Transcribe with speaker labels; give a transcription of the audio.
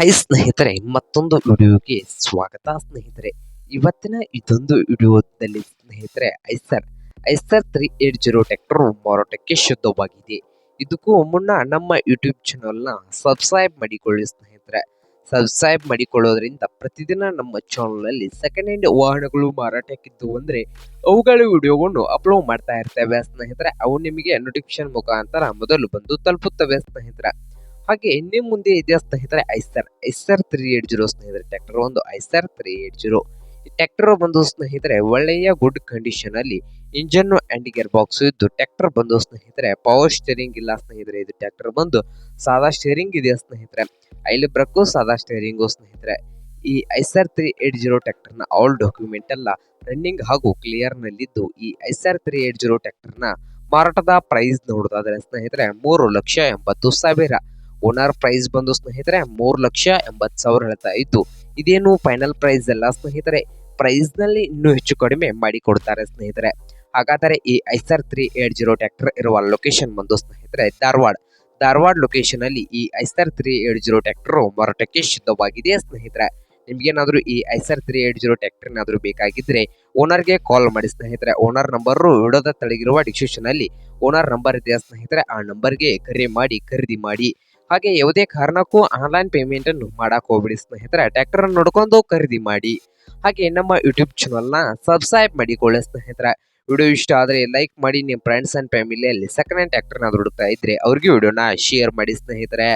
Speaker 1: High ಸ್ನೇಹಿತರೆ, ಮತ್ತೊಂದು ವಿಡಿಯೋಗೆ ಸ್ವಾಗತ ಸ್ನೇಹಿತರೆ. ಇವತ್ತಿನ ಇದೊಂದು ವಿಡಿಯೋದಲ್ಲಿ ಸ್ನೇಹಿತರೆ, Eicher. Eicher three eight zero tractor ಮಾರಾಟಕ್ಕೆ ಶುದ್ಧವಾಗಿದೆ. ಇದಕ್ಕೂ ಮುನ್ನ ನಮ್ಮ ಯೂಟ್ಯೂಬ್ ಚಾನಲ್ನ ಸಬ್ಸ್ಕ್ರೈಬ್ ಮಾಡಿಕೊಳ್ಳಿ ಸ್ನೇಹಿತರೆ. ಸಬ್ಸ್ಕ್ರೈಬ್ ಮಾಡಿಕೊಳ್ಳೋದ್ರಿಂದ ಪ್ರತಿದಿನ ನಮ್ಮ ಚಾನಲ್ನಲ್ಲಿ ಸೆಕೆಂಡ್ ಹ್ಯಾಂಡ್ ವಾಹನಗಳು ಮಾರಾಟಕ್ಕಿದ್ದು ಅಂದರೆ ಅವುಗಳ ವಿಡಿಯೋವನ್ನು ಅಪ್ಲೋಡ್ ಮಾಡ್ತಾ ಇರ್ತೇವೆ ಸ್ನೇಹಿತರೆ. ಅವು ನಿಮಗೆ ನೋಟಿಫಿಕೇಶನ್ ಮುಖಾಂತರ ಮೊದಲು ಬಂದು ತಲುಪುತ್ತವೆ ಸ್ನೇಹಿತರೆ. ಹಾಗೆ ನಿಮ್ಮ ಮುಂದೆ ಇದೆ ಸ್ನೇಹಿತರೆ Eicher Eicher three eight zero ಸ್ನೇಹಿತರೆ ಟ್ರ್ಯಾಕ್ಟರ್ ಒಂದು ಐಸರ್ ತ್ರೀ ಏಟ್ ಜೀರೋ ಈ ಟ್ರ್ಯಾಕ್ಟರ್ ಬಂದು ಸ್ನೇಹಿತರೆ, ಒಳ್ಳೆಯ ಗುಡ್ ಕಂಡೀಷನ್ ಅಲ್ಲಿ ಇಂಜನ್ ಅಂಡ್ ಗೇರ್ ಬಾಕ್ಸ್ ಇದ್ದು ಟ್ರ್ಯಾಕ್ಟರ್ ಬಂದು ಸ್ನೇಹಿತರೆ ಪವರ್ ಸ್ಟೇರಿಂಗ್ ಇಲ್ಲ ಸ್ನೇಹಿತರೆ, ಇದು ಟ್ರ್ಯಾಕ್ಟರ್ ಬಂದು ಸಾದಾ ಸ್ಟೇರಿಂಗ್ ಇದೆ ಸ್ನೇಹಿತರೆ? ಐಲ್ ಬ್ರಕ್ಕು ಸಾದಾ ಸ್ಟೇರಿಂಗು ಸ್ನೇಹಿತರೆ. ಈ ಐಸರ್ ತ್ರೀ ಏಟ್ ಜೀರೋ ಟ್ರ್ಯಾಕ್ಟರ್ನ ಆಲ್ ಡಾಕ್ಯುಮೆಂಟ್ ಎಲ್ಲ ರನ್ನಿಂಗ್ ಹಾಗೂ ಕ್ಲಿಯರ್ ನಲ್ಲಿದ್ದು ಈ ಐಸರ್ ತ್ರೀ ಏಟ್ ಜೀರೋ ಟ್ರ್ಯಾಕ್ಟರ್ನ ಮಾರಾಟದ ಪ್ರೈಸ್ ನೋಡೋದಾದ್ರೆ ಸ್ನೇಹಿತರೆ, ಮೂರು ಲಕ್ಷ ಎಂಬತ್ತು ಸಾವಿರ. ಓನರ್ ಪ್ರೈಸ್ ಬಂದು ಸ್ನೇಹಿತರೆ ಮೂರು ಲಕ್ಷ ಎಂಬತ್ತು ಸಾವಿರ ಹೇಳ್ತಾ ಇತ್ತು ಇದೇನು ಫೈನಲ್ ಪ್ರೈಸ್ ಅಲ್ಲ ಸ್ನೇಹಿತರೆ. ಪ್ರೈಸ್ನಲ್ಲಿ ಇನ್ನೂ ಹೆಚ್ಚು ಕಡಿಮೆ ಮಾಡಿ ಕೊಡ್ತಾರೆ ಸ್ನೇಹಿತರೆ. ಹಾಗಾದರೆ ಈ Eicher three eight zero tractor ಇರುವ ಲೊಕೇಶನ್ ಬಂದು ಸ್ನೇಹಿತರೆ ಧಾರವಾಡ. ಧಾರವಾಡ ಲೊಕೇಶನ್ ಅಲ್ಲಿ ಈ Eicher three eight zero tractor ಮಾರಾಟಕ್ಕೆ ಸಿದ್ಧವಾಗಿದೆ ಸ್ನೇಹಿತರೆ. ನಿಮ್ಗೇನಾದ್ರೂ ಈ Eicher three eight zero tractor ಏನಾದರೂ ಬೇಕಾಗಿದ್ರೆ ಓನರ್ಗೆ ಕಾಲ್ ಮಾಡಿ ಸ್ನೇಹಿತರೆ. ಓನರ್ ನಂಬರ್ ವಿಡೋದ ತಳಗಿರುವ ಡಿಸ್ಕ್ರಿಪ್ಷನ್ ಅಲ್ಲಿ ಓನರ್ ನಂಬರ್ ಇದೆ ಸ್ನೇಹಿತರೆ. ಆ ನಂಬರ್ಗೆ ಕರೆ ಮಾಡಿ, ಖರೀದಿ ಮಾಡಿ ಹಾಗೆ ಯಾವುದೇ ಕಾರಣಕ್ಕೂ ಆನ್ಲೈನ್ ಪೇಮೆಂಟ್ ಅನ್ನು ಮಾಡಕ್ ಹೋಗ್ಬಿಡಿ ಸ್ನೇಹಿತರೆ. ಟ್ರ್ಯಾಕ್ಟರ್ ಅನ್ನು ನೋಡ್ಕೊಂಡು ಖರೀದಿ ಮಾಡಿ. ಹಾಗೆ ನಮ್ಮ ಯೂಟ್ಯೂಬ್ ಚಾನಲ್ನ ಸಬ್ಸ್ಕ್ರೈಬ್ ಮಾಡಿಕೊಳ್ಳಿ ಸ್ನೇಹಿತರೆ. ವಿಡಿಯೋ ಇಷ್ಟ ಆದರೆ ಲೈಕ್ ಮಾಡಿ ನಿಮ್ಮ ಫ್ರೆಂಡ್ಸ್ ಅಂಡ್ ಫ್ಯಾಮಿಲಿಯಲ್ಲಿ ಸೆಕೆಂಡ್ ಹ್ಯಾಂಡ್ ಟ್ರ್ಯಾಕ್ಟರ್ನ ಹುಡುಕ್ತಾ ಇದ್ರೆ ಅವ್ರಿಗೆ ವಿಡಿಯೋನ ಶೇರ್ ಮಾಡಿ ಸ್ನೇಹಿತರೆ.